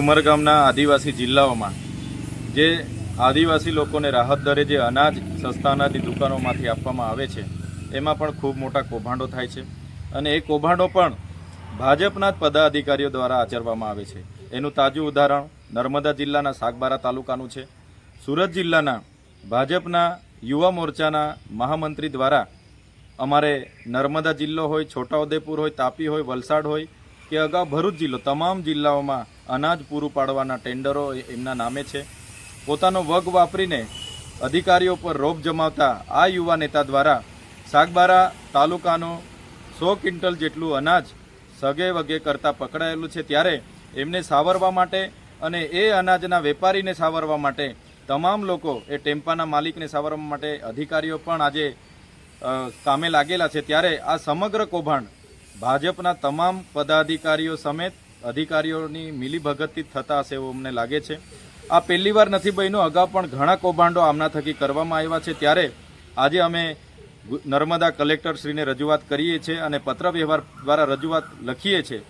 ઉમરગામના આદિવાસી જિલ્લાઓમાં, જે આદિવાસી લોકોને રાહત દરે જે અનાજ સસ્તા દુકાનોમાંથી આપવામાં આવે છે, એમાં પણ ખૂબ મોટા કૌભાંડો થાય છે. અને એ કૌભાંડો પણ ભાજપના જ પદાધિકારીઓ દ્વારા આચરવામાં આવે છે. એનું તાજું ઉદાહરણ નર્મદા જિલ્લાના સાગબારા તાલુકાનું છે. સુરત જિલ્લાના ભાજપના યુવા મોરચાના મહામંત્રી દ્વારા અમારે નર્મદા જિલ્લો હોય, છોટાઉદેપુર હોય, તાપી હોય, વલસાડ હોય કે અગાઉ ભરૂચ જિલ્લો, તમામ જિલ્લાઓમાં અનાજ પૂરું પાડવાના ટેન્ડરો એમના નામે છે. પોતાનો વગ વાપરીને અધિકારીઓ પર રોપ જમાવતા આ યુવા નેતા દ્વારા સાગબારા તાલુકાનો સો ક્વિન્ટલ જેટલું અનાજ સગે વગે કરતાં પકડાયેલું છે. ત્યારે એમને સાવરવા માટે અને એ અનાજના વેપારીને સાવરવા માટે તમામ લોકો એ ટેમ્પાના માલિકને સાવરવા માટે અધિકારીઓ પણ આજે કામે લાગેલા છે. ત્યારે આ સમગ્ર કૌભાંડ ભાજપના તમામ પદાધિકારીઓ સમેત અધિકારીઓની મિલીભગતથી થતા હશે એવું અમને લાગે છે. આ પહેલી વાર નથી બન્યું, અગાઉ પણ ઘણા કૌભાંડો આમના થકી કરવામાં આવ્યા છે. ત્યારે આજે અમે નર્મદા કલેક્ટરશ્રીને રજૂઆત કરીએ છીએ અને પત્ર વ્યવહાર દ્વારા રજૂઆત લખીએ છીએ.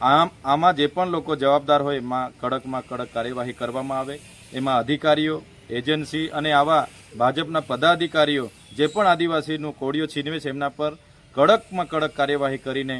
આમ, આમાં જે પણ લોકો જવાબદાર હોય, એમાં કડકમાં કડક કાર્યવાહી કરવામાં આવે. એમાં અધિકારીઓ, એજન્સી અને આવા ભાજપના પદાધિકારીઓ જે પણ આદિવાસીનું કોળીઓ છીનવે છે, એમના પર કડકમાં કડક કાર્યવાહી કરીને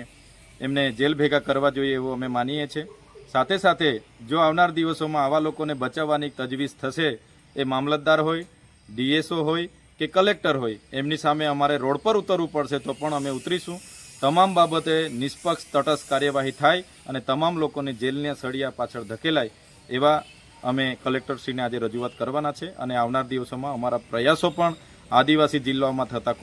એમને જેલ ભેગા કરવા જોઈએ એવું અમે માનીએ છીએ. સાથે સાથે જો આવનાર દિવસોમાં આવા લોકોને બચાવવાની તજવીજ થશે, એ મામલતદાર હોય, ડીએસઓ હોય કે કલેક્ટર હોય, એમની સામે અમારે રોડ પર ઉતરવું પડશે તો પણ અમે ઉતરીશું. તમામ બાબતે નિષ્પક્ષ, તટસ્થ કાર્યવાહી થાય અને તમામ લોકોને જેલના સળિયા પાછળ ધકેલાય એવા અમે કલેક્ટરશ્રીને આજે રજૂઆત કરવાના છે અને આવનાર દિવસોમાં અમારા પ્રયાસો પણ આદિવાસી જિલ્લાઓમાં થતા